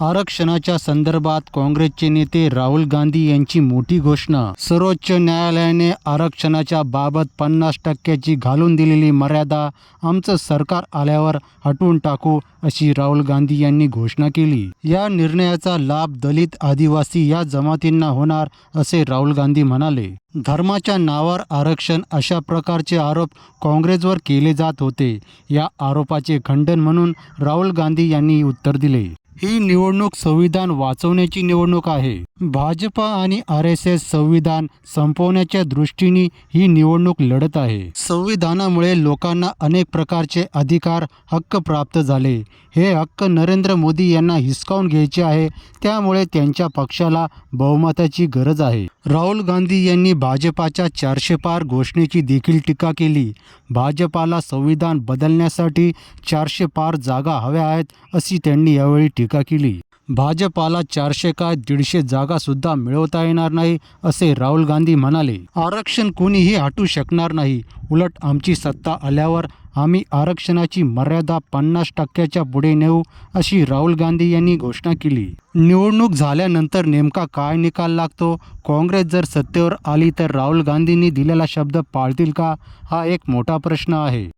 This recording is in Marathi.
आरक्षणाच्या संदर्भात काँग्रेसचे नेते राहुल गांधी यांची मोठी घोषणा. सर्वोच्च न्यायालयाने आरक्षणाच्या बाबत पन्नास टक्क्याची घालून दिलेली मर्यादा आमचं सरकार आल्यावर हटवून टाकू अशी राहुल गांधी यांनी घोषणा केली. या निर्णयाचा लाभ दलित आदिवासी या जमातींना होणार असे राहुल गांधी म्हणाले. धर्माच्या नावावर आरक्षण अशा प्रकारचे आरोप काँग्रेसवर केले जात होते. या आरोपाचे खंडन म्हणून राहुल गांधी यांनी उत्तर दिले. ही निवडणूक संविधान वाचवण्याची निवडणूक आहे. भाजपा आणि आर एस एस संविधान संपवण्याच्या दृष्टीने ही निवडणूक लढत आहे. संविधानामुळे लोकांना अनेक प्रकारचे अधिकार हक्क प्राप्त झाले. हे हक्क नरेंद्र मोदी यांना हिसकावून घ्यायचे आहे त्यामुळे त्यांच्या पक्षाला बहुमताची गरज आहे. राहुल गांधी यांनी भाजपाच्या चारशे पार घोषणेची देखील टीका केली. भाजपाला संविधान बदलण्यासाठी चारशे पार जागा हव्या आहेत अशी त्यांनी यावेळी टीका केली. भाजपाला चारशे काय दीडशे जागा सुद्धा मिळवता येणार नाही असे राहुल गांधी म्हणाले. आरक्षण कोणीही हटू शकणार नाही. उलट आमची सत्ता आल्यावर आम्ही आरक्षणाची मर्यादा पन्नास टक्क्याच्या पुढे नेऊ अशी राहुल गांधी यांनी घोषणा केली. निवडणूक झाल्यानंतर नेमका काय निकाल लागतो? काँग्रेस जर सत्तेवर आली तर राहुल गांधींनी दिलेला शब्द पाळतील का? हा एक मोठा प्रश्न आहे.